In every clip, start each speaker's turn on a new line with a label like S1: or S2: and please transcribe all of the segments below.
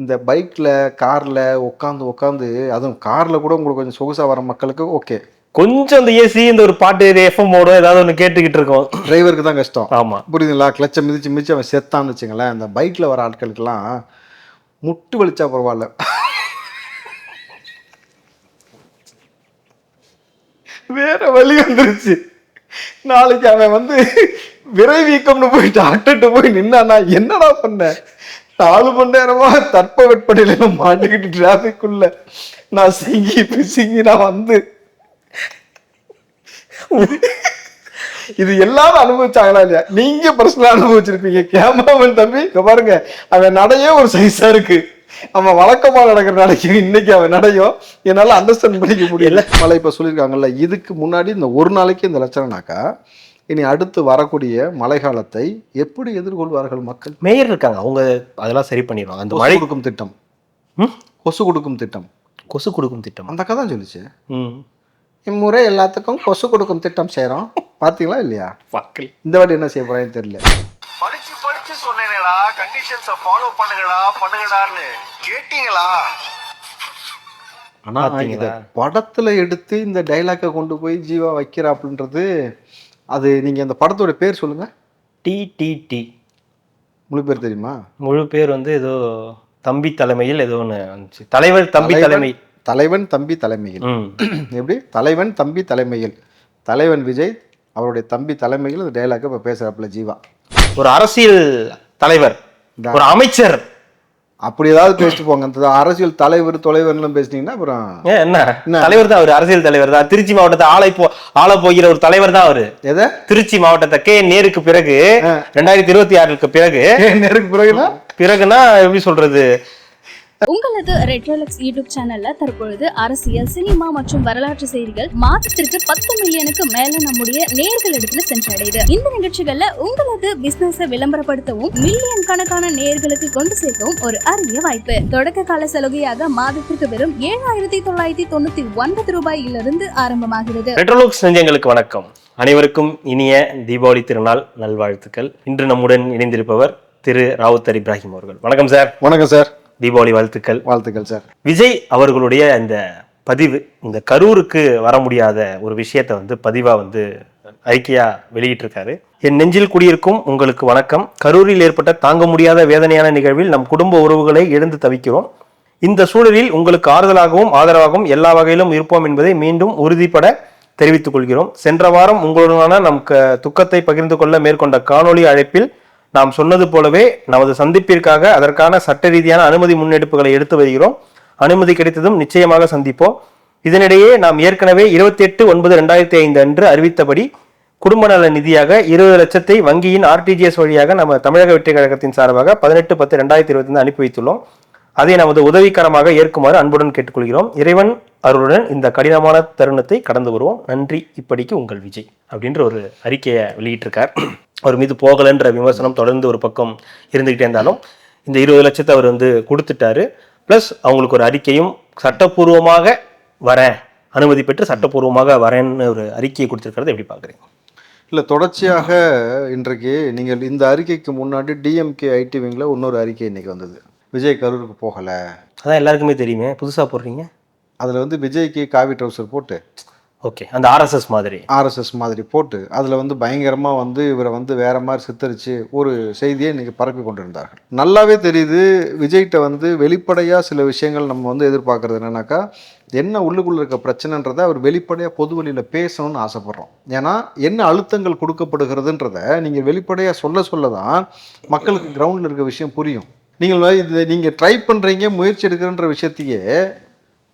S1: இந்த பைக்கில் காரில் உட்காந்து உட்காந்து அதுவும் காரில் கூட உங்களுக்கு கொஞ்சம் சொகுசாக வர மக்களுக்கு ஓகே.
S2: கொஞ்சம் இந்த ஏசி இந்த ஒரு பாட்டு எஃப்எம் ஓடும் ஏதாவது ஒன்று கேட்டுக்கிட்டு இருக்கோம்.
S1: டிரைவருக்கு தான் கஷ்டம்.
S2: ஆமா.
S1: புரியுதுங்களா? கிளச்சை மிதிச்சு மிதிச்சு அவன் செத்தான்னு வச்சுங்களேன் அந்த பைக்கில் வர ஆட்களுக்கெல்லாம் முட்டு வலிச்சா பரவாயில்ல. வேற வழி வந்துருச்சு. நாளைக்கு அவன் வந்து விரைவீக்கம்னு போய் டாக்டர்கிட்ட போய் நின்னானா என்னடா பண்ண? நாலு மணி நேரமா தட்ப வெப்பநிலையில மாட்டிக்கிட்டு டிராஃபிக்குள்ள நான் சிங்கி பிசிங்கி நான் வந்து. இது எல்லாரும் அனுபவிச்சாங்களா இல்லையா? நீங்க பர்சனலா அனுபவிச்சிருப்பீங்க. கேமராமேன் தம்பி இங்க பாருங்க. அவன் நடையே ஒரு சைஸா இருக்கு. அவன் வழக்கமா நடக்கிற நடைக்கு இன்னைக்கு அவன் நடையும். என்னால அண்டர்ஸ்டாண்ட் பண்ணிக்க முடியல. மழை இப்ப சொல்லியிருக்காங்கல்ல இதுக்கு முன்னாடி இந்த ஒரு நாளைக்கு இந்த லட்சணம்னாக்கா இனி அடுத்து வரக்கூடிய மழை காலத்தை எப்படி எதிர்கொள்வார்கள் மக்கள்?
S2: மேயர் இருக்காங்க. அவங்க அதெல்லாம் சரி பண்ணிடுவாங்க. அந்த
S1: கொசு
S2: மழை
S1: கொடுக்கும் திட்டம்.
S2: ம்?
S1: கொசு கொடுக்கும் திட்டம்.
S2: கொசு கொடுக்கும் திட்டம்.
S1: அந்த தான் சொல்லுச்சு.
S2: ம்.
S1: இம்முறை எல்லாத்துக்கும் கொசு கொடுக்கும் திட்டம் செய்றோம். பாத்தீங்களா இல்லையா?
S2: மக்கள்
S1: இந்த வாட்டி என்ன செய்ய போறேன்னு தெரியல.
S3: படிச்சு படிச்சு சொன்னேனேடா. கண்டிஷன்ஸ ஃபாலோ பண்ணுங்கடா பண்ணுங்கடான்னு கேட்டீங்களா?
S1: ஆனா
S2: பாத்தீங்களா?
S1: இத படத்துல எடுத்து இந்த டைலாக்கை கொண்டு போய் ஜீவா வைக்கிறாப்புன்றது அது நீங்க அந்த படத்தோட பேர் சொல்லுங்க.
S2: T T T.
S1: முழு பேர் தெரியுமா?
S2: முழு பேர் வந்து ஏதோ தம்பி தலைமையில் ஏதோ ஒன்று வந்துச்சு. தலைவர் தம்பி தலைமை.
S1: தலைவன் தம்பி தலைமையில். எப்படி? தலைவன் தம்பி தலைமையில். தலைவன் விஜய் அவருடைய தம்பி தலைமையில் டைலாக்கை இப்போ பேசுறாப்புல ஜீவா.
S2: ஒரு அரசியல் தலைவர் ஒரு அமைச்சர்.
S1: அப்படி ஏதாவது பேசிட்டு போங்க. அந்த அரசியல் தலைவர் தொலைவர்லாம் பேசுனீங்கன்னா அப்புறம்
S2: என்ன? தலைவர் தான் அவர் அரசியல் தலைவர் தான். திருச்சி மாவட்டத்தை ஆளை போ ஆள போகிற ஒரு தலைவர் தான் அவரு.
S1: எதை?
S2: திருச்சி மாவட்டத்தை கே நேருக்கு பிறகு ரெண்டாயிரத்தி இருபத்தி ஆறுக்கு பிறகு
S1: நேருக்கு பிறகுனா?
S2: பிறகுனா எப்படி சொல்றது?
S4: உங்களது ரெட்ரோலக்ஸ் யூடியூப் சேனல்ல தற்பொழுது அரசியல் சினிமா மற்றும் வரலாற்று செய்திகள் மாதத்திற்கு பத்து மில்லியனுக்கு மேல நம்முடைய நேர்களிடத்துல சென்றடையுது. இந்த நிகழ்ச்சிகள்ல உங்களது பிசினஸ விளம்பரப்படுத்தவும் மில்லியன் கணக்கான நேர்களுக்கு கொண்டு சேர்க்கவும் ஒரு அரிய வாய்ப்பு. தொடக்க கால சலுகையாக மாதத்திற்கு வெறும் ஏழாயிரத்தி தொள்ளாயிரத்தி தொண்ணூத்தி ஒன்பது ரூபாயிலிருந்து ஆரம்பமாகிறது.
S2: ரெட்ரோலுக்ஸ் நெஞ்சங்களுக்கு வணக்கம். அனைவருக்கும் இனிய தீபாவளி திருநாள் நல்வாழ்த்துக்கள். இன்று நம்முடன் இணைந்திருப்பவர் திரு ராவுத்தர் இப்ராஹிம் அவர்கள். வணக்கம் சார்.
S1: வணக்கம் சார்.
S2: தீபாவளி வாழ்த்துக்கள்.
S1: வாழ்த்துக்கள் சார்.
S2: விஜய் அவர்களுடைய இந்த பதிவு இந்த கரூருக்கு வர முடியாத ஒரு விஷயத்தை வந்து பதிவா வந்து அறிக்கையா வெளியிட்டிருக்காரு. என் நெஞ்சில் குடியிருக்கும் உங்களுக்கு வணக்கம். கரூரில் ஏற்பட்ட தாங்க முடியாத வேதனையான நிகழ்வில் நம் குடும்ப உறவுகளை இழந்து தவிக்கிறோம். இந்த சூழலில் உங்களுக்கு ஆறுதலாகவும் ஆதரவாகவும் எல்லா வகையிலும் இருப்போம் என்பதை மீண்டும் உறுதிப்பட தெரிவித்துக் கொள்கிறோம். சென்ற வாரம் உங்களுடனான நம் துக்கத்தை பகிர்ந்து கொள்ள மேற்கொண்ட காணொளி அழைப்பில் நாம் சொன்னது போலவே நமது சந்திப்பிற்காக அதற்கான சட்ட ரீதியான அனுமதி முன்னெடுப்புகளை எடுத்து வருகிறோம். அனுமதி கிடைத்ததும் நிச்சயமாக சந்திப்போம். இதனிடையே நாம் ஏற்கனவே இருபத்தி எட்டு ஒன்பது ரெண்டாயிரத்தி ஐந்து அன்று அறிவித்தபடி குடும்ப நல நிதியாக இருபது லட்சத்தை வங்கியின் ஆர்டிஜிஎஸ் வழியாக நம்ம தமிழக வெற்றி கழகத்தின் சார்பாக பதினெட்டு பத்து ரெண்டாயிரத்தி இருபத்தி அனுப்பி வைத்துள்ளோம். அதை நமது உதவிக்கரமாக ஏற்குமாறு அன்புடன் கேட்டுக்கொள்கிறோம். இறைவன் அருளுடன் இந்த கடினமான தருணத்தை கடந்து வருவோம். நன்றி. இப்படிக்கு உங்கள் விஜய் அப்படின்ற ஒரு அறிக்கையை வெளியிட்டிருக்கார். அவர் மீது போகலன்ற விமர்சனம் தொடர்ந்து ஒரு பக்கம் இருந்துக்கிட்டே இருந்தாலும் இந்த இருபது லட்சத்தை அவர் வந்து கொடுத்துட்டாரு. ப்ளஸ் அவங்களுக்கு ஒரு அறிக்கையும் சட்டப்பூர்வமாக வரேன். அனுமதி பெற்று சட்டப்பூர்வமாக வரேன்னு ஒரு அறிக்கையை கொடுத்துருக்கிறத எப்படி பார்க்குறீங்க?
S1: இல்லை தொடர்ச்சியாக இன்றைக்கு நீங்கள் இந்த அறிக்கைக்கு முன்னாடி டிஎம்கே ஐடி விங்கில் இன்னொரு அறிக்கை இன்றைக்கி வந்தது. விஜய் கரூருக்கு போகலை.
S2: அதான் எல்லாருக்குமே தெரியுமே. புதுசாக போடுறீங்க?
S1: அதில் வந்து விஜய்க்கு காவி ட்ரௌசர் போட்டு
S2: ஓகே. அந்த ஆர்எஸ்எஸ் மாதிரி.
S1: ஆர்எஸ்எஸ் மாதிரி போட்டு அதில் வந்து பயங்கரமாக வந்து இவரை வந்து வேற மாதிரி சித்தரித்து ஒரு செய்தியை இன்னைக்கு பரப்பி கொண்டிருந்தார்கள். நல்லாவே தெரியுது விஜய்கிட்ட வந்து வெளிப்படையாக சில விஷயங்கள் நம்ம வந்து எதிர்பார்க்கறது என்னன்னாக்கா என்ன உள்ளுக்குள்ளே இருக்க பிரச்சனைன்றதை அவர் வெளிப்படையாக பொது வழியில் பேசணும்னு ஆசைப்படுறோம். ஏன்னா என்ன அழுத்தங்கள் கொடுக்கப்படுகிறதுன்றத நீங்கள் வெளிப்படையாக சொல்ல சொல்ல தான் மக்களுக்கு கிரவுண்டில் இருக்க விஷயம் புரியும். நீங்கள் இது நீங்கள் ட்ரை பண்ணுறீங்க முயற்சி எடுக்கிறன்ற விஷயத்தையே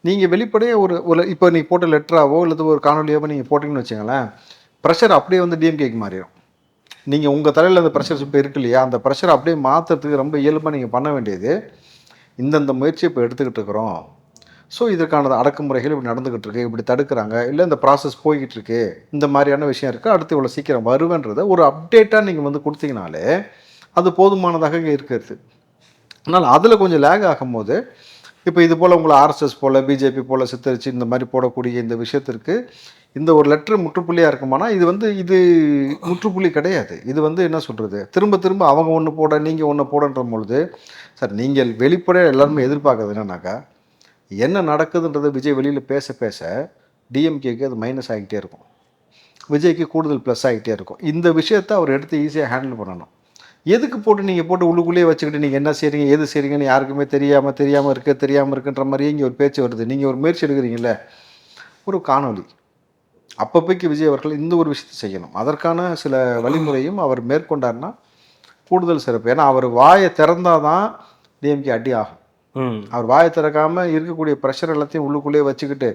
S1: நீங்கள் வெளிப்படையாக ஒரு ஒரு இப்போ நீங்கள் போட்ட லெட்டராவோ இல்லை ஒரு காணொலியாவோ நீங்கள் போட்டிங்கன்னு வச்சுங்களேன் ப்ரெஷர் அப்படியே வந்து டிஎம்கேக்கு மாறிடும் நீங்கள் உங்கள் தலையில் அந்த ப்ரெஷர் இப்போ இருக்கு இல்லையா அந்த ப்ரெஷரை அப்படியே மாற்றுறதுக்கு ரொம்ப இயல்பாக நீங்கள் பண்ண வேண்டியது இந்தந்த முயற்சியை இப்போ எடுத்துக்கிட்டு இருக்கிறோம். ஸோ இதற்கான அடக்குமுறைகள் இப்படி நடந்துக்கிட்டு இருக்கு இப்படி தடுக்கிறாங்க இல்லை இந்த ப்ராசஸ் போய்கிட்டு இருக்கு இந்த மாதிரியான விஷயம் இருக்குது அடுத்து இவ்வளோ சீக்கிரம் வருவேன்றதை ஒரு அப்டேட்டாக நீங்கள் வந்து கொடுத்தீங்கனாலே அது போதுமானதாக இங்கே இருக்கிறது. ஆனால் அதில் கொஞ்சம் லேக் ஆகும்போது இப்போ இது போல் உங்களை ஆர்எஸ்எஸ் போல் பிஜேபி போல் சித்தரிச்சு இந்த மாதிரி போடக்கூடிய இந்த விஷயத்திற்கு இந்த ஒரு லெட்ரு முற்றுப்புள்ளியாக இருக்குமானா இது வந்து இது முற்றுப்புள்ளி கிடையாது. இது வந்து என்ன சொல்கிறது திரும்ப திரும்ப அவங்க ஒன்று போட நீங்கள் ஒன்று போடன்ற பொழுது சார் நீங்கள் வெளிப்படையாக எல்லாருமே எதிர்பார்க்கறது என்னன்னாக்கா என்ன நடக்குதுன்றதை விஜய் வெளியில் பேச பேச டிஎம்கேக்கு அது மைனஸ் ஆகிட்டே இருக்கும். விஜய்க்கு கூடுதல் ப்ளஸ் ஆகிட்டே இருக்கும். இந்த விஷயத்தை அவர் எடுத்து ஈஸியாக ஹேண்டில் பண்ணணும். எதுக்கு போட்டு நீங்கள் போட்டு உள்ளுக்குள்ளேயே வச்சுக்கிட்டு நீங்கள் என்ன செய்றீங்க எது செய்றீங்கன்னு யாருக்குமே தெரியாமல் தெரியாமல் இருக்க தெரியாமல் இருக்குன்ற மாதிரியே இங்கே ஒரு பேச்சு வருது. நீங்கள் ஒரு முயற்சி எடுக்கிறீங்களே ஒரு காணொளி. அப்பப்போக்கு விஜய் அவர்கள் இந்த ஒரு விஷயத்தை செய்யணும். அதற்கான சில வழிமுறையும் அவர் மேற்கொண்டார்னா கூடுதல் சிறப்பு. ஏன்னா அவர் வாயை திறந்தாதான் டிஎம்கே அடி ஆகும். அவர் வாயை திறக்காம இருக்கக்கூடிய ப்ரெஷர் எல்லாத்தையும் உள்ளுக்குள்ளேயே வச்சுக்கிட்டு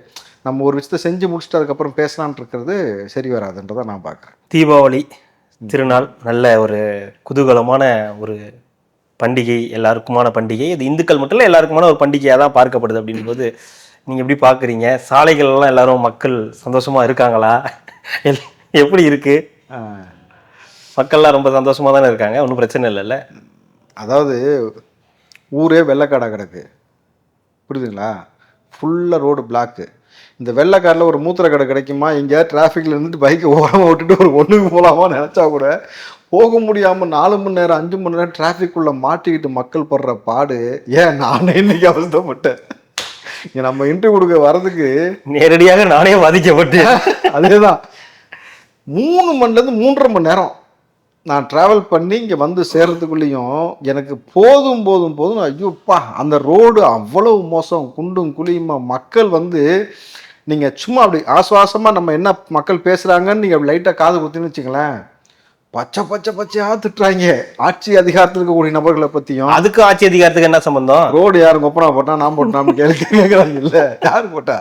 S1: நம்ம ஒரு விஷயத்தை செஞ்சு முடிச்சுட்டு அதுக்கப்புறம் பேசலான் இருக்கிறது சரி வராதுன்றதை நான் பார்க்குறேன்.
S2: தீபாவளி. திருநாள் நல்ல ஒரு குதூகலமான ஒரு பண்டிகை எல்லாருக்குமான பண்டிகை. இது இந்துக்கள் மட்டும் இல்லை எல்லாருக்குமான ஒரு பண்டிகையாக தான் பார்க்கப்படுது அப்படின்போது நீங்கள் எப்படி பார்க்குறீங்க? சாலைகள்லாம் எல்லாரும் மக்கள் சந்தோஷமாக இருக்காங்களா? எப்படி இருக்கு? மக்கள்லாம் ரொம்ப சந்தோஷமாக தானே இருக்காங்க? ஒன்றும் பிரச்சனை இல்லைல்ல
S1: அதாவது ஊரே வெள்ளைக்காடாக கிடக்கு. புரியுதுங்களா? ஃபுல்லாக ரோடு பிளாக்கு இந்த வெள்ளைக்காரில் ஒரு மூத்திர கடை கிடைக்குமா? இங்கே டிராஃபிக்கில் இருந்துட்டு பைக்கை ஓரமாக விட்டுட்டு ஒரு ஒன்றுக்கு போகலாமா நினச்சா கூட போக முடியாமல் நாலு மணி நேரம் அஞ்சு மணி நேரம் டிராஃபிக்குள்ளே மாட்டிக்கிட்டு மக்கள் படுற பாடு ஏன் நானே இன்னைக்கு அவசரப்பட்டேன் இங்கே நம்ம இன்டர்வியூ கொடுக்க வர்றதுக்கு
S2: நேரடியாக நானே பாதிக்கப்பட்டேன்.
S1: அதேதான். மூணு மணிலேருந்து மூன்றரை மணி நேரம் நான் ட்ராவல் பண்ணி இங்கே வந்து சேர்றதுக்குள்ளேயும் எனக்கு போதும் போதும் போதும் ஐயோப்பா அந்த ரோடு அவ்வளவு மோசம் குண்டும் குழியுமா? மக்கள் வந்து நீங்கள் சும்மா அப்படி ஆசுவாசமாக நம்ம என்ன மக்கள் பேசுகிறாங்கன்னு நீங்கள் லைட்டாக காது குத்தின்னு வச்சுங்களேன் பச்சை பச்சை பச்சையாக திட்டுறாங்க. ஆட்சி அதிகாரத்தில் இருக்கக்கூடிய நபர்களை பற்றியும்
S2: அதுக்கு ஆட்சி அதிகாரத்துக்கு என்ன சம்பந்தம்?
S1: ரோடு யாரும் கொப்பனா போட்டா நான் போட்டான்னு கேள்வி கேட்குறாங்க இல்லை யார் போட்டா?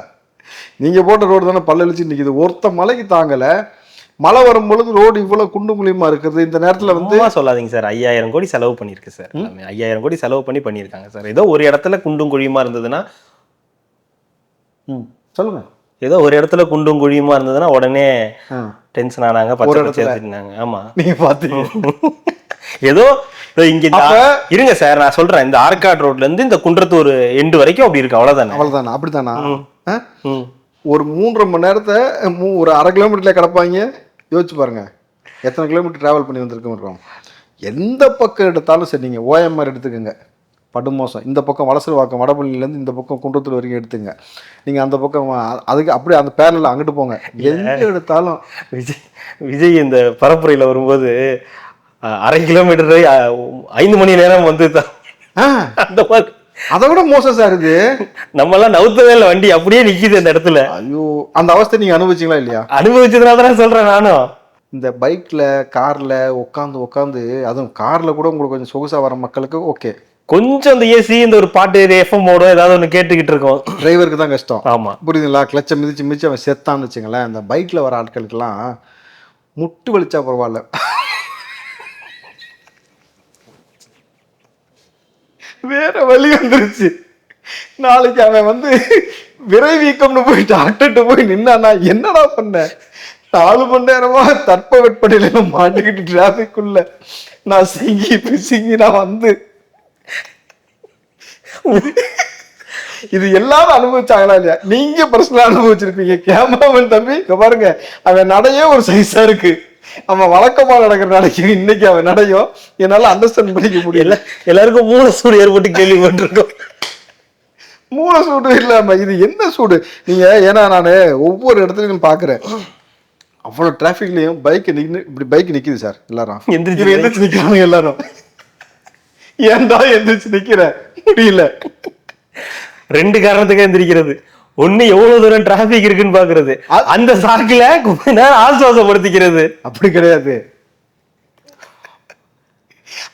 S1: நீங்கள் போட்ட ரோடு தானே பல்லழிச்சு நிற்கிது ஒருத்த மலைக்கு தாங்கலை. மழை வரும் பொழுது ரோடு இவ்வளோ குண்டு குழியுமா இருக்குது? இந்த நேரத்தில் வந்து
S2: சொல்லாதீங்க சார். ஐயாயிரம் கோடி செலவு பண்ணியிருக்கு சார். ஐயாயிரம் கோடி செலவு பண்ணி பண்ணியிருக்காங்க சார். ஏதோ ஒரு இடத்துல குண்டும் குழியுமா இருந்ததுன்னா
S1: ம். சொல்லுங்க.
S2: ஏதோ ஒரு இடத்துல குண்டும் குழியுமா இருந்ததுன்னா உடனே டென்ஷன் ஆனாங்க பச்சை
S1: இடத்துல.
S2: பச்சை ஆமா.
S1: நீங்க பார்த்தீங்க
S2: ஏதோ இங்க இருங்க சார் நான் சொல்றேன். இந்த ஆற்காடு ரோட்ல இருந்து இந்த குன்றத்தூர் எண்டு வரைக்கும் அப்படி இருக்கு அவ்வளவுதானே?
S1: அவ்வளோதானா அப்படித்தானா. ஒரு மூன்றரை மணி நேரத்தை ஒரு அரை கிலோமீட்டர்ல கிடப்பாங்க. யோசிச்சு பாருங்க. எத்தனை கிலோமீட்டர் டிராவல் பண்ணி வந்திருக்க இருக்கோம் எந்த பக்கம் எடுத்தாலும் சரி நீங்கள் ஓஎம்ஆர் எடுத்துக்கோங்க. படுமோசம். இந்த பக்கம் வலசரவாக்கம் வடபள்ளியிலேருந்து இந்த பக்கம் குன்றத்தூர் வரைக்கும் எடுத்துங்க. நீங்கள் அந்த பக்கம் அதுக்கு அப்படியே அந்த பேரலில் அங்கிட்டு போங்க. எங்க எடுத்தாலும்
S2: விஜய் விஜய் இந்த பரப்புரையில வரும்போது அரை கிலோமீட்டர் ஐந்து மணி நேரம் வந்து அந்த மாதிரி.
S1: அதை விட மோசம் சார் இது.
S2: நம்ம எல்லாம் நவுத்தவே இல்லை வண்டி அப்படியே நிக்குது அந்த இடத்துல.
S1: ஐயோ அந்த அவஸ்தை நீங்கள் அனுபவிச்சிங்களா இல்லையா?
S2: அனுபவிச்சதுனால தானே சொல்றேன் நானும்.
S1: இந்த பைக்கில் காரில் உட்காந்து உட்காந்து அதுவும் காரில் கூட உங்களுக்கு கொஞ்சம் சொகுசாக வர மக்களுக்கு ஓகே
S2: கொஞ்சம் இந்த ஏசி இந்த ஒரு பாட்டு எஃப்எம் ஓடும் ஏதாவது ஒன்று கேட்டுக்கிட்டு இருக்கோம்.
S1: டிரைவருக்கு தான் கஷ்டம்.
S2: ஆமா.
S1: புரியுதுங்களா? கிளச்சை மிதிச்சு மிதிச்சு அவன் செத்தான்னு வச்சுங்களேன் அந்த பைக்கில் வர ஆட்களுக்கெல்லாம் முட்டு வலிச்சா பரவாயில்ல. வேற வழி வந்துருச்சு. நாளைக்கு அவன் வந்து விரைவீக்கம்னு போய் டாக்டர்கிட்ட போய் நின்னானா என்னடா பண்ண? நாலு மணி நேரமா தட்ப வெப்படையில மாட்டிக்கிட்டு டிராபிக்குள்ள நான் சிங்கி பிசிங்கி நான் வந்து இது எல்லாரும் அனுபவிச்சாங்களா இல்லையா? நீங்க பர்சனலா அனுபவிச்சிருப்பீங்க. கேமராமேன் தம்பி இங்க பாருங்க. அவன் நடையே ஒரு சைஸா இருக்கு. அவன் வழக்கமா நடக்கிற நடைக்கு இன்னைக்கு அவன் நடையும் என்னால அண்டர்ஸ்டாண்ட் பண்ணிக்க முடியல.
S2: எல்லா- எல்லாருக்கும் மூல சூடு ஏற்பட்டு கேள்விப்பட்டிருக்கோம்.
S1: மூளை சூடு இல்லாம இது என்ன சூடு? நீங்க ஏன்னா நான் ஒவ்வொரு இடத்துலையும் பாக்குறேன். அவ்வளவு டிராஃபிக்லயும் பைக் நின்னு இப்படி பைக் நிக்குது சார் எல்லாரும்.
S2: எந்திரிச்சு
S1: எந்திரிச்சு நிக்கிறாங்க எல்லாரும். ஏன்டா எந்திரிச்சு நிக்கிற? முடியல.
S2: ரெண்டு காரணத்துக்கு எந்திரிக்கிறது. ஒண்ணு எவ்வளவு தூரம் டிராபிக் இருக்குன்னு பாக்குறது. அந்த சாக்குல கொஞ்ச நேரம் ஆசுவாசப்படுத்திக்கிறது
S1: அப்படி கிடையாது.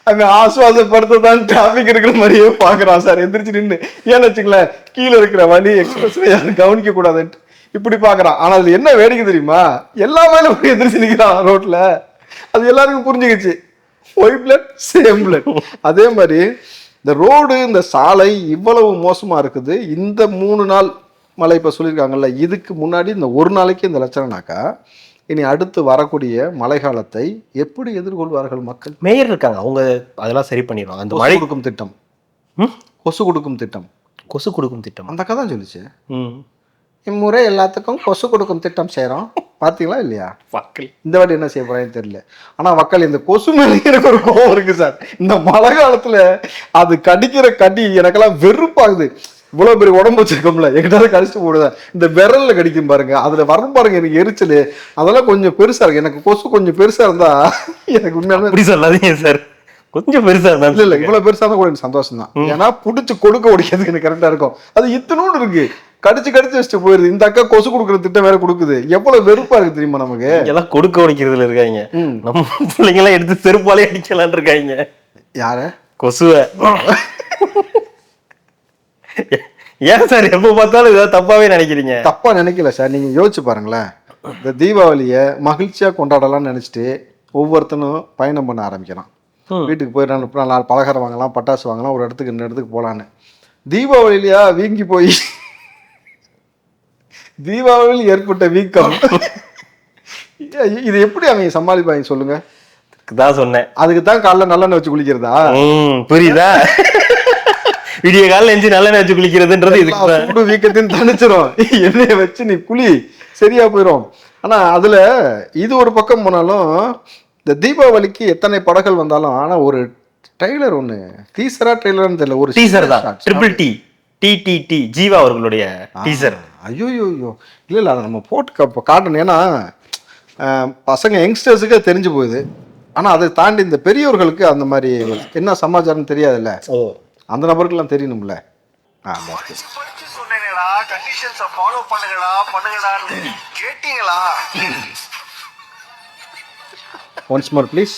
S1: அவன் ஆசுவாசப்படுத்த தான் டிராபிக் இருக்கிற மாதிரியே பாக்குறான் சார். எந்திரிச்சு நின்று ஏன்னு வச்சுங்களேன் கீழே இருக்கிற வழி எக்ஸ்பிரஸ் யாரும் கவனிக்க கூடாதுன்ட்டு இப்படி பாக்குறான். ஆனா அதுல என்ன வேடிக்கை தெரியுமா? எல்லா மேலும் போய் எந்திரிச்சு நிக்கிறான் ரோட்ல. அது எல்லாருக்கும் புரிஞ்சுக்கிச்சு. ஒய் பிளட் சேம் பிளட் அதே மாதிரி இந்த ரோடு இந்த சாலை இவ்வளவு மோசமா இருக்குது. இந்த மூணு நாள் மழை இப்போ சொல்லியிருக்காங்கல்ல இதுக்கு முன்னாடி இந்த ஒரு நாளைக்கு இந்த லட்சணம்னாக்கா இனி அடுத்து வரக்கூடிய மழை காலத்தை எப்படி எதிர்கொள்வார்கள் மக்கள்?
S2: மேயர் இருக்காங்க அவங்க அதெல்லாம் சரி பண்ணிடுவாங்க. அந்த மழை
S1: கொடுக்கும் திட்டம்.
S2: ம்?
S1: கொசு கொடுக்கும் திட்டம்.
S2: கொசு கொடுக்கும் திட்டம்.
S1: அந்த தான் சொல்லுச்சு.
S2: ம்.
S1: இம்முறை எல்லாத்துக்கும் கொசு கொடுக்கும் திட்டம் செய்கிறோம் பார்த்தீங்களா இல்லையா?
S2: மக்கள்
S1: இந்த வாட்டி என்ன செய்ய போறாங்கன்னு தெரியல. ஆனா மக்கள் இந்த கொசு மேலே எனக்கு ஒரு கோவம் இருக்கு சார். இந்த மழை காலத்துல அது கடிக்கிற கடி எனக்கெல்லாம் வெறுப்பாகுது. இவ்வளவு பெரிய உடம்பு வச்சிருக்கோம்ல. எங்கிட்ட கடிச்சு போடுதா இந்த விரல்ல கடிக்கும் பாருங்க. அதுல வரும் பாருங்க எனக்கு எரிச்சல். அதெல்லாம் கொஞ்சம் பெருசா இருக்கு. எனக்கு கொசு கொஞ்சம் பெருசா இருந்தா எனக்கு உண்மையாலுமே
S2: அப்படி சொல்லாதீங்க சார். கொஞ்சம் பெருசா
S1: இல்ல இல்ல.
S2: இருந்தா
S1: இவ்வளவு பெருசா இருந்தா கூட எனக்கு சந்தோஷம் தான் ஏன்னா புடிச்சு கொடுக்க ஒடிக்கிறதுக்கு எனக்கு கரெக்டா இருக்கும். அது இத்தனோடு இருக்கு. கடிச்சு கடிச்சு வச்சுட்டு போயிருது. இந்த அக்கா கொசு கொடுக்குற திட்டம் வேற கொடுக்குது. எவ்வளவு வெறுப்பா இருக்கு தெரியுமா நமக்கு?
S2: எல்லாம் கொடுக்க உடைக்கிறதுல இருக்காங்க. நம்ம பிள்ளைங்க எல்லாம் எடுத்து செருப்பாலே அடிக்கலாம்னு இருக்காங்க.
S1: யார?
S2: கொசுவை. ஏன் சார் எப்போ பார்த்தாலும் ஏதாவது தப்பாவே நினைக்கிறீங்க?
S1: தப்பா நினைக்கல சார். நீங்க யோசிச்சு பாருங்களேன். இந்த தீபாவளியை மகிழ்ச்சியா கொண்டாடலாம்னு நினைச்சிட்டு ஒவ்வொருத்தனும் பயணம் பண்ண ஆரம்பிக்கிறான். வீட்டுக்கு போய் நாலு நாலு பலகாரம் வாங்கலாம் பட்டாசு வாங்கலாம் ஒரு இடத்துக்கு இந்த இடத்துக்கு போகலான்னு தீபாவளியிலயா வீங்கி போய் தீபாவளியில் ஏற்பட்ட வீக்கம். இது எப்படி அவங்க சமாளிப்பாங்க சொல்லுங்க?
S2: தான் சொன்னேன்.
S1: அதுக்கு தான் காலைல நல்லெண்ணெய் வச்சு குளிக்கிறதா?
S2: புரியுதா? விடிய காலைல எஞ்சி நல்லெண்ணெய் வச்சு குளிக்கிறதுன்றது இதுக்கு
S1: எல்லா
S2: தான்.
S1: சூடு வீக்கத்தையும் தணிச்சிரும். எண்ணெயை வச்சு நீ குளி சரியா போயிடும் ஆனா அதுல இது ஒரு பக்கம் போனாலும் இந்த தீபாவளிக்கு எத்தனை படங்கள் வந்தாலும் ஆனா ஒரு ட்ரெய்லர் ஒண்ணு. டீசரா ட்ரெய்லர்னு தெரியல ஒரு
S2: டீசர் தான். Triple T T T T Jeeva அவர்களுடைய டீசர்.
S1: ஐயோ ஐயோ இல்லை இல்லை அதை நம்ம போட்டு கா- காட்டணும். ஏன்னா பசங்க யங்ஸ்டர்ஸுக்கு தெரிஞ்சு போகுது. ஆனால் அதை தாண்டி இந்த பெரியவர்களுக்கு அந்த மாதிரி என்ன சமாச்சாரம் தெரியாதுல்ல?
S2: ஓ.
S1: அந்த நபருக்கெல்லாம் தெரியணும்ல? ஆ
S3: படிச்சு படிச்சு சொன்னேனேடா. கண்டிஷன்ஸ ஃபாலோ பண்ணுங்கடா பண்ணுங்கடான்னு கேட்டீங்களா?
S1: ஒன்ஸ் மோர் ப்ளீஸ்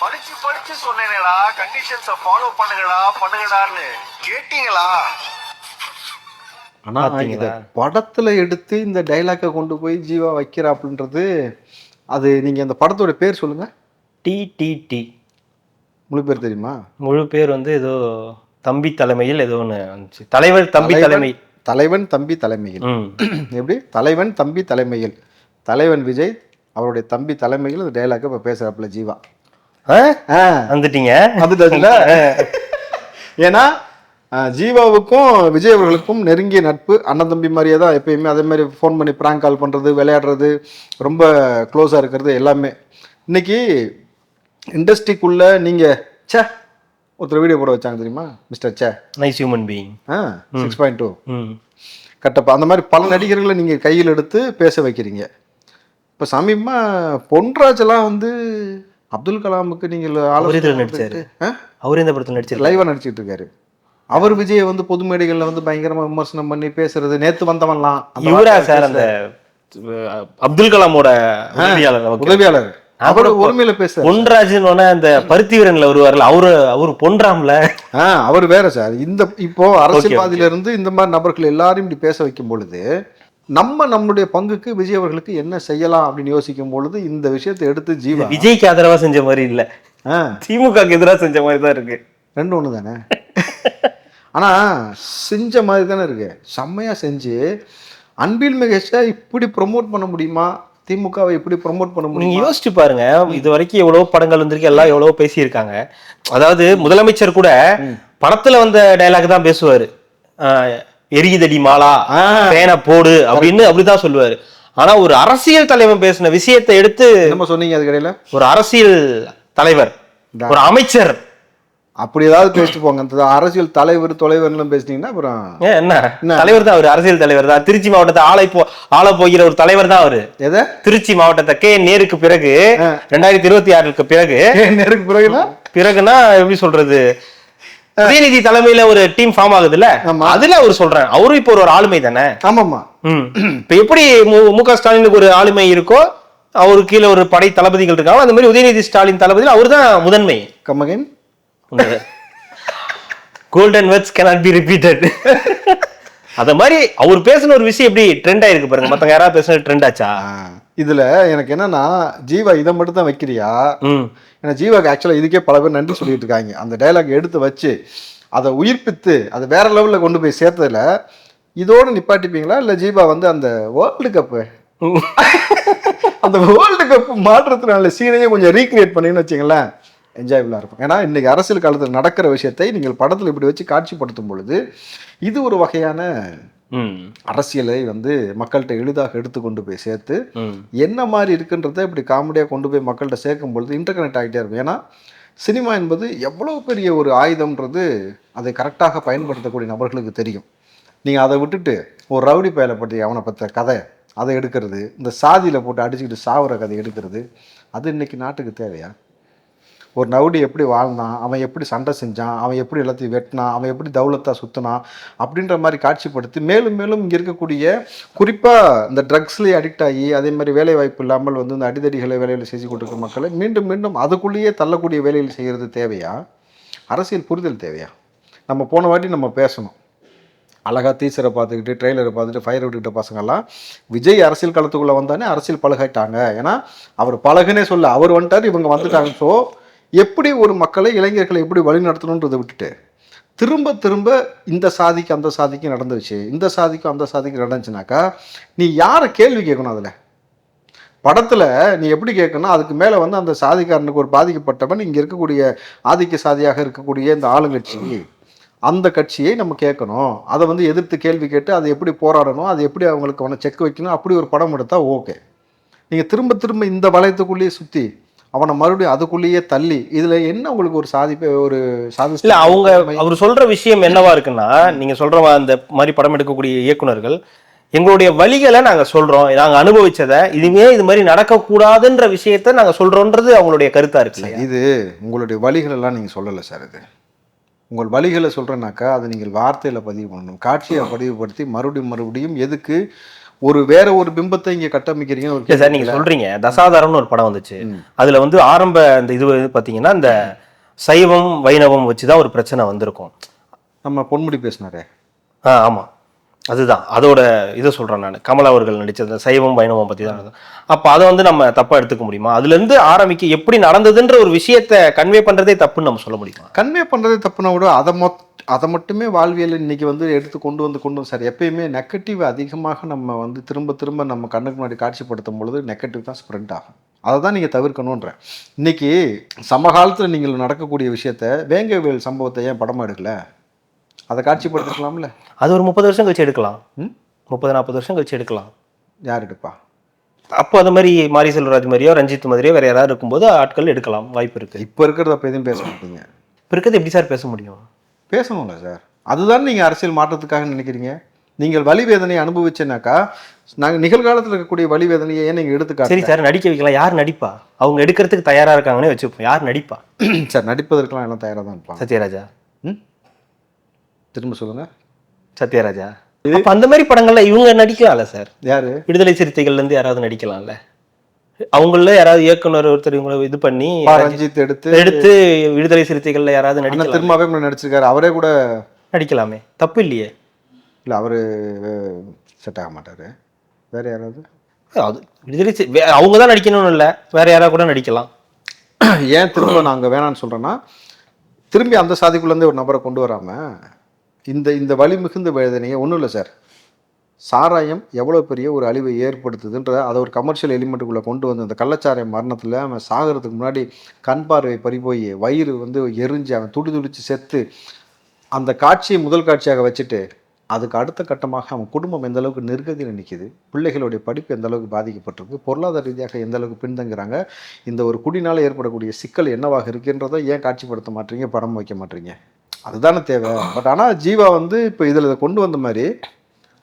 S3: படிச்சு படிச்சு சொன்னேனேடா. கண்டிஷன்ஸ ஃபாலோ பண்ணுங்கடா பண்ணுங்கடான்னு. கேட்டீங்களா?
S1: ஆனால் இதை? படத்தில் எடுத்து இந்த டைலாக்கை கொண்டு போய் ஜீவா வைக்கிறாப்புன்றது அது நீங்கள் அந்த படத்தோட பேர் சொல்லுங்கள்
S2: டி டி டி
S1: முழு பேர் தெரியுமா?
S2: முழு பேர் வந்து ஏதோ தம்பி தலைமையில் ஏதோ ஒன்று வந்துச்சு. தலைவர் தம்பி தலைமை.
S1: தலைவன் தம்பி தலைமையில். எப்படி? தலைவன் தம்பி தலைமையில். தலைவன் விஜய் அவருடைய தம்பி தலைமையில் இந்த டைலாக்கை இப்போ பேசுகிறாப்புல ஜீவா.
S2: வந்துட்டீங்க?
S1: வந்துட்டாச்சுல? ஏன்னா ஜீவாவுக்கும் விஜய் அவர்களுக்கும் நெருங்கிய நட்பு. அண்ணன் தம்பி மாதிரியே தான் எப்பயுமே. அதே மாதிரி ஃபோன் பண்ணி ப்ராங்க் கால் பண்ணுறது விளையாடுறது ரொம்ப க்ளோஸாக இருக்கிறது எல்லாமே. இன்னைக்கு இண்டஸ்ட்ரிக்குள்ள நீங்கள் ச்சே ஒருத்தர் வீடியோ போட வச்சாங்க தெரியுமா? மிஸ்டர் சே
S2: nice human being
S1: ah six point two
S2: hmm.
S1: Kattappa அந்த மாதிரி பல நடிகர்களை நீங்கள் கையில் எடுத்து பேச வைக்கிறீங்க. இப்போ சமீபமாக பொன்ராஜெல்லாம் வந்து அப்துல் கலாமுக்கு நீங்கள்
S2: இதுல நடிச்சாரு. அவர் இந்த படத்தில் நடிச்சிருக்காரு.
S1: லைவாக நடிச்சிட்டு இருக்காரு. அவர் விஜயை வந்து பொது மேடைகளில் வந்து பயங்கரமா விமர்சனம் பண்ணி பேசுறது நேத்து வந்தவன்லாம்.
S2: இவரா சார் அந்த அப்துல் கலாமோட உதவியாளர்.
S1: உதவியாளர். அவர் உரிமையில பேச
S2: பொன்ராஜ்னு அந்த பருத்தி வீரன்ல வருவார்ல அவரு அவரு பொன்றாம்ல?
S1: அவர் வேற சார். இந்த இப்போ அரசியல்வாதியில இருந்து இந்த மாதிரி நபர்கள் எல்லாரையும் இப்படி பேச வைக்கும் பொழுது நம்ம நம்மளுடைய பங்குக்கு விஜய் அவர்களுக்கு என்ன செய்யலாம் அப்படின்னு யோசிக்கும் பொழுது இந்த விஷயத்தை எடுத்து ஜீவா
S2: விஜய்க்கு ஆதரவா செஞ்ச மாதிரி இல்ல.
S1: ஆ.
S2: திமுகக்கு எதிராக செஞ்ச மாதிரி தான் இருக்கு.
S1: ரெண்டு ஒன்று தானே ஆனா செஞ்ச மாதிரி தானே இருக்கு. செம்மையா செஞ்சு அன்பில் மகேஷை இப்படி ப்ரொமோட் பண்ண முடியுமா? திமுகவை இப்படி ப்ரொமோட் பண்ண
S2: நீங்க
S1: முடியுமா?
S2: யோசிச்சு பாருங்க. இது வரைக்கும் எவ்வளவு படங்கள் வந்திருக்கு எல்லாம் எவ்வளவு பேசியிருக்காங்க. அதாவது முதலமைச்சர் கூட படத்துல வந்த டயலாக் தான் பேசுவாரு. எரியுதடி மாலா. பேனை போடு அப்படின்னு அப்படிதான் சொல்லுவாரு. ஆனா ஒரு அரசியல் தலைவன் பேசின விஷயத்தை எடுத்து
S1: என்னம்மா சொன்னீங்க அதுக்கு இடையில
S2: ஒரு அரசியல் தலைவர் ஒரு அமைச்சர்
S1: அப்படி ஏதாவது பேசிட்டு போங்க. அந்த அரசியல் தலைவர் தொலைவர்லாம் பேசினீங்கன்னா அப்புறம்
S2: என்ன? தலைவர் தான் அவரு அரசியல் தலைவர் தான். திருச்சி மாவட்டத்தை ஆளை போ ஆள போகிற ஒரு தலைவர் தான் அவரு.
S1: எதை?
S2: திருச்சி மாவட்டத்தை கே நேருக்கு பிறகு ரெண்டாயிரத்தி இருபத்தி ஆறுக்கு பிறகு
S1: நேருக்கு பிறகுனா?
S2: பிறகுனா எப்படி சொல்றது? உதயநிதி தலைமையில ஒரு டீம் ஃபார்ம் ஆகுதுல்ல. அதுல அவர் சொல்றேன் அவரும் இப்போ ஒரு ஆளுமை தானே?
S1: ஆமாம்மா.
S2: ம். இப்ப எப்படி மு- க ஸ்டாலினுக்கு ஒரு ஆளுமை இருக்கோ அவருக்கு கீழே ஒரு படை தளபதிகள் இருக்காங்க அந்த மாதிரி உதயநிதி ஸ்டாலின் தளபதியில் அவர் தான் முதன்மை.
S1: கம்மகன்
S2: golden words cannot be repeated அத மாதிரி அவர் பேசின ஒரு விஷயம் எப்படி ட்ரெண்ட் ஆயிருக்கு பாருங்க. மத்தவங்க யாராவது பேசுன ட்ரெண்ட் ஆச்சா?
S1: இதுல எனக்கு என்னன்னா ஜீவா இதை மட்டும் தான் வைக்கிறியா? ஏன்னா ஜீவாக்கு ஆக்சுவலாக இதுக்கே பல பேர் நன்றி சொல்லிட்டு இருக்காங்க. அந்த டைலாக் எடுத்து வச்சு அதை உயிர்ப்பித்து அதை வேற லெவலில் கொண்டு போய் சேர்த்ததுல இதோடு நிப்பாட்டிப்பீங்களா? இல்லை ஜீவா வந்து அந்த வேர்ல்டு கப்பு அந்த வேர்ல்டு கப் மாற்றத்தினால சீனையே கொஞ்சம் ரீக்ரியேட் பண்ணீங்கன்னு வச்சுங்களேன் என்ஜாயபிளாக இருக்கும் ஏன்னா இன்றைக்கி அரசியல் காலத்தில் நடக்கிற விஷயத்தை நீங்கள் படத்தில் இப்படி வச்சு காட்சிப்படுத்தும் பொழுது இது ஒரு வகையான அரசியலை வந்து மக்கள்கிட்ட எளிதாக எடுத்து கொண்டு போய் சேர்த்து என்ன மாதிரி இருக்குன்றதை இப்படி காமெடியாக கொண்டு போய் மக்கள்கிட்ட சேர்க்கும் பொழுது இன்டர்கனெக்ட் ஆகிட்டே இருக்கும். ஏன்னா சினிமா என்பது எவ்வளோ பெரிய ஒரு ஆயுதம்ன்றது அதை கரெக்டாக பயன்படுத்தக்கூடிய நபர்களுக்கு தெரியும். நீங்கள் அதை விட்டுட்டு ஒரு ரவுடி பயலை பற்றி அவனை பற்ற கதை அதை எடுக்கிறது இந்த சாதியில் போட்டு அடிச்சுக்கிட்டு சாவுற கதை எடுக்கிறது அது இன்னைக்கு நாட்டுக்கு தேவையா? ஒரு நவுடி எப்படி வாழ்ந்தான் அவன் எப்படி சண்டை செஞ்சான் அவன் எப்படி எல்லாத்தையும் வெட்டினான் அவன் எப்படி தௌலத்தை சுற்றினான் அப்படின்ற மாதிரி காட்சிப்படுத்தி மேலும் மேலும் இங்கே இருக்கக்கூடிய குறிப்பாக இந்த ட்ரக்ஸ்லேயே அடிக்ட் ஆகி அதே மாதிரி வேலை வாய்ப்பு இல்லாமல் வந்து இந்த அடிதடிகளை வேலையில் செஞ்சு கொண்டிருக்கிற மக்களை மீண்டும் மீண்டும் அதுக்குள்ளேயே தள்ளக்கூடிய வேலையில் செய்கிறது தேவையா? அரசியல் புரிதல் தேவையா? நம்ம போன வாட்டி நம்ம பேசணும். அழகாக டீச்சரை பார்த்துக்கிட்டு ட்ரெய்லரை பார்த்துட்டு ஃபயர் விட்டுக்கிட்ட பசங்கள்லாம் விஜய் அரசியல் களத்துக்குள்ளே வந்தானே அரசியல் பழகாயிட்டாங்க. ஏன்னா அவர் பழகுனே சொல்ல அவர் வந்துட்டார் இவங்க வந்துட்டாங்க. ஸோ எப்படி ஒரு மக்களை இளைஞர்களை எப்படி வழிநடத்தணுன்றதை விட்டுட்டு திரும்ப திரும்ப இந்த சாதிக்கு அந்த சாதிக்கு நடந்துச்சு இந்த சாதிக்கும் அந்த சாதிக்கு நடந்துச்சுனாக்கா நீ யாரை கேள்வி கேட்கணும் அதில்? படத்தில் நீ எப்படி கேட்கணும்? அதுக்கு மேலே வந்து அந்த சாதிக்காரனுக்கு ஒரு பாதிக்கப்பட்டவன் இங்கே இருக்கக்கூடிய ஆதிக்க சாதியாக இருக்கக்கூடிய இந்த ஆளுங்கட்சி அந்த கட்சியை நம்ம கேட்கணும். அதை வந்து எதிர்த்து கேள்வி கேட்டு அதை எப்படி போராடணும்? அதை எப்படி அவங்களுக்கு செக் வைக்கணும்? அப்படி ஒரு படம் எடுத்தால் ஓகே நீங்கள் திரும்ப திரும்ப இந்த வளையத்துக்குள்ளேயே சுற்றி அவனை மறுபடியும் அதுக்குள்ளேயே தள்ளி இதில் என்ன உங்களுக்கு ஒரு சாதி ஒரு சாதி
S2: இல்ல அவங்க அவர் சொல்ற விஷயம் என்னவா இருக்குன்னா நீங்க சொல்ற அந்த மாதிரி படம் எடுக்கக்கூடிய இயக்குனர்கள் எங்களுடைய வழிகளை நாங்க சொல்றோம் நாங்க அனுபவிச்சதை இனிமே இது மாதிரி நடக்கக்கூடாதுன்ற விஷயத்த நாங்க சொல்றோன்றது அவங்களுடைய கருத்தா இருக்கு?
S1: இது உங்களுடைய வழிகள் எல்லாம் நீங்கள் சொல்லலை சார் இது. உங்கள் வழிகளை சொல்கிறேன்னாக்கா அதை நீங்கள் வார்த்தையில் பதிவு பண்ணணும் காட்சியை பதிவுபடுத்தி மறுபடியும் மறுபடியும் எதுக்கு ஒரு வேற ஒரு பிம்பத்தை இங்கே
S2: இல்ல சார் நீங்க சொல்றீங்க. தசாதாரம்னு ஒரு படம் வந்துச்சு. அதுல வந்து ஆரம்ப அந்த இது பாத்தீங்கன்னா இந்த சைவம் வைணவம் வச்சுதான் ஒரு பிரச்சனை வந்திருக்கும்.
S1: நம்ம பொன்முடி பேசினாரே.
S2: ஆ ஆமா. அதுதான். அதோட இதை சொல்கிறேன் நான். கமல் அவர்கள் நடித்தது சைவம் வைணவம் பற்றி தான். அப்போ அதை வந்து நம்ம தப்பாக எடுத்துக்க முடியுமா? அதுலேருந்து ஆரம்பிக்க எப்படி நடந்ததுன்ற ஒரு விஷயத்த கன்வே பண்ணுறதே தப்புன்னு நம்ம சொல்ல முடியுமா?
S1: கன்வே பண்ணுறதே தப்புனா கூட அதை மொத் அதை மட்டுமே வாழ்வியல் இன்னைக்கு வந்து எடுத்து கொண்டு வந்து கொண்டு வந்து சார் எப்பயுமே நெகட்டிவ் அதிகமாக நம்ம வந்து திரும்ப திரும்ப நம்ம கண்ணுக்கு முன்னாடி காட்சிப்படுத்தும் பொழுது நெகட்டிவ் தான் ஸ்ப்ரெண்ட் ஆகும். அதை தான் நீங்கள் தவிர்க்கணுன்றேன் இன்னைக்கு சமகாலத்தில் நீங்கள் நடக்கக்கூடிய விஷயத்த வேங்கவேல் சம்பவத்தை ஏன் படமாக எடுக்கலை? அதை காட்சிப்படுத்திக்கலாம்ல.
S2: அது ஒரு முப்பது வருஷம் கழிச்சு எடுக்கலாம்? முப்பது நாற்பது வருஷம் கழிச்சு எடுக்கலாம்.
S1: யார் எடுப்பா
S2: அப்போ அது மாதிரி மாரி செல்வராஜ் மாதிரியோ ரஞ்சித் மாதிரியோ வேற யாராவது இருக்கும்போது ஆட்கள் எடுக்கலாம் வாய்ப்பு இருக்கு.
S1: இப்போ இருக்கிறத அப்போ எதுவும் பேச மாட்டீங்க?
S2: இப்போ இருக்கிறது எப்படி சார் பேச முடியும்?
S1: பேசணும்ல சார். அதுதான் நீங்கள் அரசியல் மாற்றத்துக்காக நினைக்கிறீங்க? நீங்கள் வலி வேதனையை அனுபவிச்சேனாக்கா நாங்கள் நிகழ்காலத்தில் இருக்கக்கூடிய வலி வேதனையை ஏன் நீங்கள்
S2: சரி
S1: எடுத்துக்காட்டு
S2: சார் நடிக்க வைக்கலாம். யார் நடிப்பா? அவங்க எடுக்கிறதுக்கு தயாரா இருக்காங்கன்னே வச்சுப்போம். யார் நடிப்பா?
S1: சார் நடிப்பதற்கெல்லாம் எல்லாம் தயாராக தான் இருப்பாங்க.
S2: சத்யராஜா.
S1: ம்? திரும்ப சொல்லுங்க.
S2: சத்யராஜா. அப்ப அந்த மாதிரி படங்கள்ல இவங்க நடிக்கலாம்ல சார்?
S1: யாரு?
S2: விடுதலை சிறுத்தைகள்ல இருந்து யாராவது நடிக்கலாம்ல? அவங்கள யாராவது இயக்குனர் ஒருத்தர் இவங்களை இது பண்ணி
S1: ரஞ்சித் எடுத்து
S2: எடுத்து விடுதலை சிறுத்தைகள்ல யாராவது நடிக்கலாம்
S1: திரும்பவே நடிச்சிருக்காரு. அவரே கூட
S2: நடிக்கலாமே. தப்பு இல்லையே.
S1: இல்லை அவரு செட் ஆக மாட்டாரு. வேற யாராவது?
S2: அது விடுதலை அவங்க தான் நடிக்கணும்னு இல்லை. வேற யாராவது கூட நடிக்கலாம்.
S1: ஏன் திரும்ப நாங்கள் வேணாம்னு சொல்கிறேன்னா திரும்பி அந்த சாதிக்குள்ளேருந்தே ஒரு நபரை கொண்டு வராமல் இந்த இந்த வலி மிகுந்த வேதனையை ஒன்றும் இல்லை சார். சாராயம் எவ்வளோ பெரிய ஒரு அழிவை ஏற்படுத்துதுன்ற அதை ஒரு கமர்ஷியல் எலிமெண்ட்டுக்குள்ளே கொண்டு வந்து அந்த கள்ளச்சாராயம் மரணத்தில் அவன் சாகிறதுக்கு முன்னாடி கண் பார்வை பறி போய் வயிறு வந்து எரிஞ்சு அவன் துடி துடிச்சு செத்து அந்த காட்சியை முதல் காட்சியாக வச்சுட்டு அதுக்கு அடுத்த கட்டமாக அவன் குடும்பம் எந்த அளவுக்கு நிர்கதியில் நிற்கிது பிள்ளைகளுடைய படிப்பு எந்த அளவுக்கு பாதிக்கப்பட்டிருக்கு பொருளாதார ரீதியாக எந்த அளவுக்கு பின்தங்குறாங்க இந்த ஒரு குடினால் ஏற்படக்கூடிய சிக்கல் என்னவாக இருக்குன்றதை ஏன் காட்சிப்படுத்த மாட்டீங்க படம் வைக்க மாட்டீங்க? அதுதானே தேவை. பட் ஆனால் ஜீவா வந்து இப்போ இதில் இதை கொண்டு வந்த மாதிரி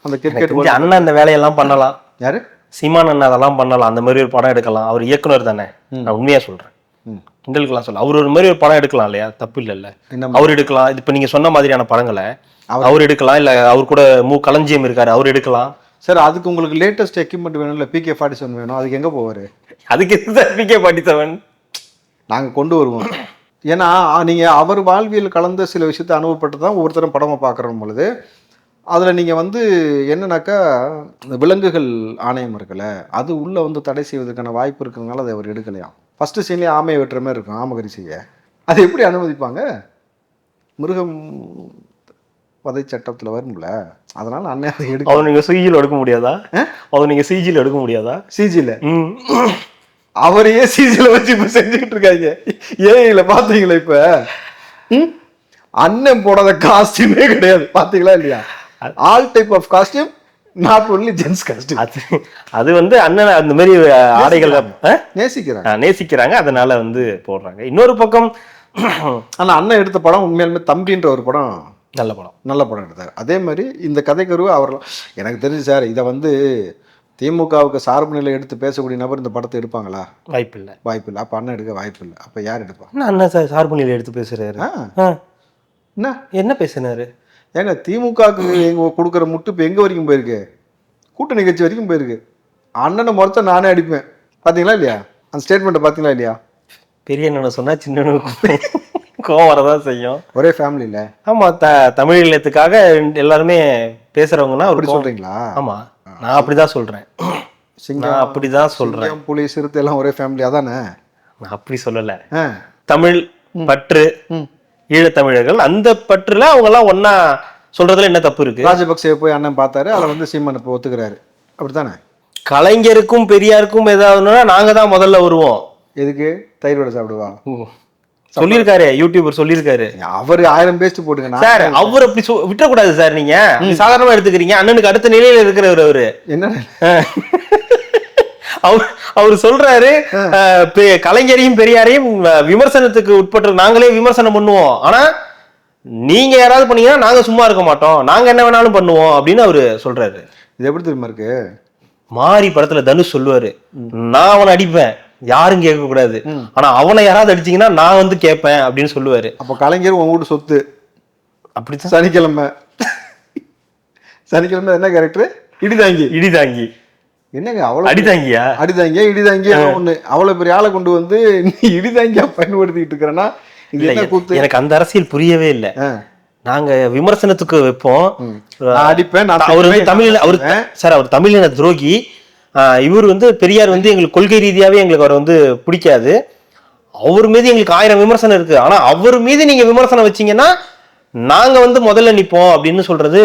S1: அந்த கிரிக்கெட்
S2: அண்ணன் இந்த வேலையெல்லாம் பண்ணலாம்.
S1: யாரு?
S2: சீமான் அண்ணன் அதெல்லாம் பண்ணலாம். அந்த மாதிரி ஒரு படம் எடுக்கலாம். அவர் இயக்குனர் தானே. நான் உண்மையா சொல்றேன்.
S1: ம்.
S2: கிண்டலுக்கெல்லாம் சொல்ல அவர் ஒரு மாதிரி ஒரு படம் எடுக்கலாம் இல்லையா? தப்பு இல்லைல்ல அவர் எடுக்கலாம். இப்போ நீங்க சொன்ன மாதிரியான படங்களை
S1: அவர்-
S2: அவர் எடுக்கலாம். இல்ல அவர் கூட மு களஞ்சியம் இருக்காரு அவர் எடுக்கலாம்.
S1: சார் அதுக்கு உங்களுக்கு லேட்டஸ்ட் எக்யூப்மெண்ட் வேணும் இல்லை பிகே ஃபார்ட்டி செவன் வேணும். அதுக்கு எங்கே போவார்?
S2: அதுக்கு பிகே பாட்டி செவன்
S1: நாங்கள் கொண்டு வருவோம். ஏன்னா நீங்கள் அவர் வாழ்வியல் கலந்த சில விஷயத்தை அனுபவப்பட்டு தான் ஒவ்வொருத்தரும் படமாக பார்க்குறோம் பொழுது அதில் நீங்கள் வந்து என்னன்னாக்கா இந்த விலங்குகள் ஆணையம் இருக்குல்ல அது உள்ளே வந்து தடை செய்வதற்கான வாய்ப்பு இருக்கிறதுனால அதை அவர் எடுக்கலையாம் ஃபஸ்ட்டு சீன்லேயே ஆமையை வெட்டுற மாதிரி இருக்கும் ஆமகரி செய்ய. அதை எப்படி அனுமதிப்பாங்க? மிருகம் வதை சட்டத்தில் வரும்ல அதனால் அண்ணன் அதை எடுக்க
S2: அவர் நீங்க சிஜியில் எடுக்க முடியாதா? அவர் நீங்க சிஜியில் எடுக்க முடியாதா?
S1: சிஜியில்
S2: ம்.
S1: அவரையே சிசில வச்சு இப்ப செஞ்சுக்கிட்டு இருக்காங்க. ஏஐல பாத்தீங்களா இப்ப? ம்? அண்ணன் போடாத காஸ்டியூமே கிடையாது. பாத்தீங்களா இல்லையா? All type of costume not only gents costume
S2: அது அது வந்து அண்ணன் அந்த மாதிரி ஆடைகள்?
S1: நேசிக்கிறாங்க.
S2: நேசிக்கிறாங்க. அதனால வந்து போடுறாங்க. இன்னொரு பக்கம்
S1: ஆனா அண்ணன் எடுத்த படம் உண்மையாலுமே தம்பின்ற ஒரு படம்
S2: நல்ல படம்.
S1: நல்ல படம் எடுத்தார். அதே மாதிரி இந்த கதைக்கருவு அவர் எனக்கு தெரிஞ்சு சார் இதை வந்து திமுகவுக்கு சார்பு நிலை எடுத்து பேசக்கூடிய நபர் இந்த படத்தை எடுப்பாங்களா?
S2: வாய்ப்பு இல்லை
S1: வாய்ப்பு இல்லை அப்போ அண்ணன் எடுக்க வாய்ப்பு இல்லை அப்போ யார் எடுப்பா?
S2: அண்ணன் சார் சார்பு நிலை எடுத்து
S1: ஆ, என்ன?
S2: என்ன பேசினாரு?
S1: ஏங்க திமுகவுக்கு எங்க கொடுக்குற முட்டு இப்போ எங்கே வரைக்கும் போயிருக்கு? கூட்டணி கட்சி வரைக்கும் போயிருக்கு. அண்ணனை முறைச்சா நானே அடிப்பேன். பார்த்தீங்களா இல்லையா? அந்த ஸ்டேட்மெண்ட்டை பார்த்தீங்களா இல்லையா?
S2: பெரிய அண்ணனை சொன்னா சின்ன கோவம் வரதான் செய்யும்.
S1: ஒரே ஃபேமிலியில்
S2: ஆமா த தமிழ் இல்லத்துக்காக எல்லாருமே பேசுறவங்கன்னா ஒரு
S1: அப்படி. சொல்கிறீங்களா
S2: ஆமா. நான் அப்படிதான் சொல்றேன். நான் அப்படிதான் சொல்றேன்.
S1: சிங்கம் புலி சிறுத்தை எல்லாம் ஒரே ஃபேமிலி அதானே
S2: நான் அப்படி சொல்லல. தமிழ் பற்று. ஈழத்தமிழர்கள் அந்த பற்றுல அவங்க எல்லாம் ஒன்னா சொல்றதுல என்ன தப்பு இருக்கு?
S1: ராஜபக்சே போய் அண்ணன் பார்த்தாரு அதை வந்து சீமான் இப்போ ஒத்துக்கிறாரு. அப்படித்தானே?
S2: கலைஞருக்கும் பெரியாருக்கும் ஏதாவதுன்னா நாங்க தான் முதல்ல வருவோம்.
S1: எதுக்கு? தயிர் வடை சாப்பிடுவா?
S2: சொல்லியிருக்காரு யூடியூபர் சொல்லியிருக்காரு.
S1: அவர் ஆயிரம் பேஸ்ட் போட்டுங்க
S2: சார் அவர் அப்படி விட்டுறக்கூடாது சார் நீங்க. சாதாரணமா எடுத்துக்கிறீங்க. அண்ணனுக்கு அடுத்த நிலையில இருக்கிறவர் அவரு.
S1: என்ன?
S2: அவர் அவர் சொல்றாரு கலைஞரையும் பெரியாரையும் விமர்சனத்துக்கு உட்பட்டு நாங்களே விமர்சனம் பண்ணுவோம். ஆனா நீங்க யாராவது பண்ணீங்கன்னா நாங்க சும்மா இருக்க மாட்டோம். நாங்க என்ன வேணாலும் பண்ணுவோம் அப்படின்னு அவரு சொல்றாரு.
S1: இது எப்படி தெரியுமா இருக்கு?
S2: மாரி படத்துல தனுஷ் சொல்லுவாரு. நான் அவனை அடிப்பேன். யாரும் கேட்க கூடாது ஆனா அவனை யாராவது அடிச்சீங்கன்னா நான் வந்து கேட்பேன் அப்படின்னு சொல்லுவாரு.
S1: அப்போ கலைஞர் உங்க வீட்டு சொத்து?
S2: அப்படித்தான்.
S1: சனிக்கிழமை. சனிக்கிழமை என்ன கேரக்டர் இடிதாங்கி.
S2: இடிதாங்கி.
S1: என்னங்க அவ்வளோ
S2: அடிதாங்கியா?
S1: அடிதாங்க இடிதாங்கி ஒண்ணு. அவ்வளவு பெரிய ஆளை கொண்டு வந்து நீ இடிதாங்கியா பயன்படுத்திக்கிட்டு இருக்கிறனா? இது என்ன கூத்து?
S2: எனக்கு அந்த அரசியல் புரியவே இல்லை. நாங்க விமர்சனத்துக்கு வைப்போம்.
S1: அடிப்பேன் நான்
S2: அவர் தமிழ் அவர். சார் அவர் தமிழின துரோகி இவர் வந்து பெரியார் வந்து எங்களுக்கு கொள்கை ரீதியாவே எங்களுக்கு அவரை வந்து பிடிக்காது. அவர் மீது எங்களுக்கு ஆயிரம் விமர்சனம் இருக்கு. ஆனா அவர் மீது நீங்க விமர்சனம் வச்சீங்கன்னா நாங்க வந்து முதல்ல நிப்போம் அப்படின்னு சொல்றது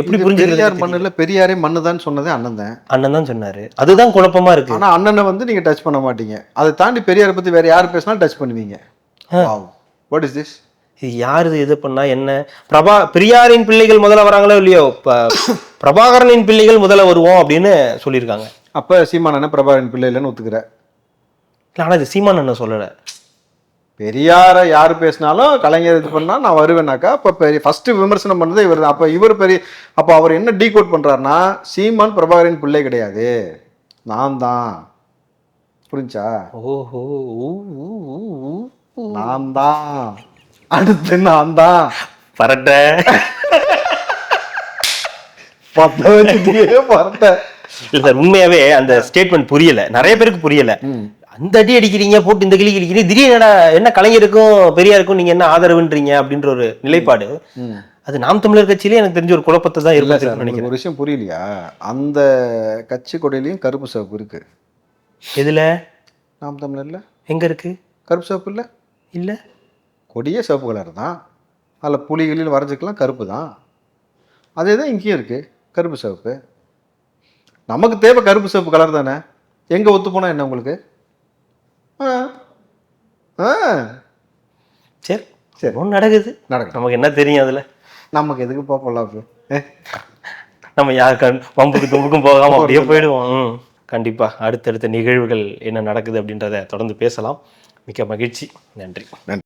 S2: எப்படி புரிஞ்சுக்கிறது
S1: பெரியார் மண்ணுல பெரியாரே மண்ணுதான் சொன்னதே அண்ணன் தான்
S2: அண்ணன் தான் சொன்னாரு. அதுதான் குழப்பமா இருக்கு.
S1: ஆனா அண்ணனை வந்து நீங்க டச் பண்ண மாட்டீங்க. அதை தாண்டி பெரியாரை பத்தி வேற யார் பேசினாலும் டச் பண்ணுவீங்க. வாட் இஸ் திஸ்
S2: இது யாரு இது பண்ணா என்ன? பிரபா பெரியாரின் பிள்ளைகள் முதல்ல வராங்களோ இல்லையோ? பிரபாகரனின் பிள்ளைகள் முதல்ல வருவோம் அப்படின்னு சொல்லியிருக்காங்க.
S1: அப்ப சீமானண்ணன் பிரபாகரன் பிள்ளை இல்லைன்னு ஒத்துக்கிற.
S2: இல்ல, ஆனா இது சீமான் அண்ணன் சொல்லல.
S1: பெரியாரை யார் பேசினாலும் கலைஞர் இது பண்ணா நான் வருவேனாக்கா அப்ப பெரிய ஃபர்ஸ்ட் விமர்சனம் பண்ணது இவர் தான். அப்ப இவர் பெரிய அப்ப அவர் என்ன டீகோட் பண்றாருன்னா சீமான் பிரபாகரன் பிள்ளை கிடையாது. நான் தான். புரிஞ்சா?
S2: ஓஹோ.
S1: நான் தான். அடுத்து நான் தான்
S2: பரட்ட.
S1: பத்த வச்சுட்டே பரட்ட.
S2: இல்ல சார் உண்மையாவே அந்த ஸ்டேட்மெண்ட் புரியல. நிறைய பேருக்கு புரியல. அந்த அடி அடிக்கிறீங்க போட்டு இந்த கிளி கிளிக்கிறீங்க திடீர்னு என்னடா, என்ன கலைஞருக்கும் பெரியாருக்கும் நீங்க என்ன ஆதரவுன்றீங்க அப்படின்ற ஒரு நிலைப்பாடு. அது நாம் தமிழர் கட்சியிலே எனக்கு தெரிஞ்ச ஒரு குழப்பத்தை தான்
S1: உங்களுக்கு
S2: நினைக்கிறேன்.
S1: ஒரு விஷயம் புரியலையா? அந்த கட்சி கொடையிலையும் கருப்பு சிவப்பு இருக்கு.
S2: எதுல?
S1: நாம் தமிழர்ல?
S2: எங்க இருக்கு?
S1: கருப்பு சிவப்பு இல்லை?
S2: இல்ல.
S1: கொடியே சிவப்பு கலர் தான். அதில் புலிகளில் வரைஞ்சிக்கலாம் கருப்பு தான். அதே தான் இங்கேயும் இருக்கு கருப்பு சிவப்பு. நமக்கு தேவை கருப்பு சிவப்பு கலர் தானே? எங்கே ஒத்து போனா என்ன உங்களுக்கு? ஆ ஆ.
S2: சரி
S1: சரி.
S2: ஒன்று நடக்குது.
S1: நடக்கும்
S2: நமக்கு என்ன தெரியும் அதுல?
S1: நமக்கு எதுக்கு போகலாம்
S2: நம்ம யார் கண் வம்புக்கு தும்புக்கும் போகாம அப்படியே போயிடுவோம். ம். கண்டிப்பா அடுத்தடுத்த நிகழ்வுகள் என்ன நடக்குது அப்படின்றத தொடர்ந்து பேசலாம். மிக்க மகிழ்ச்சி. நன்றி.
S1: நன்றி.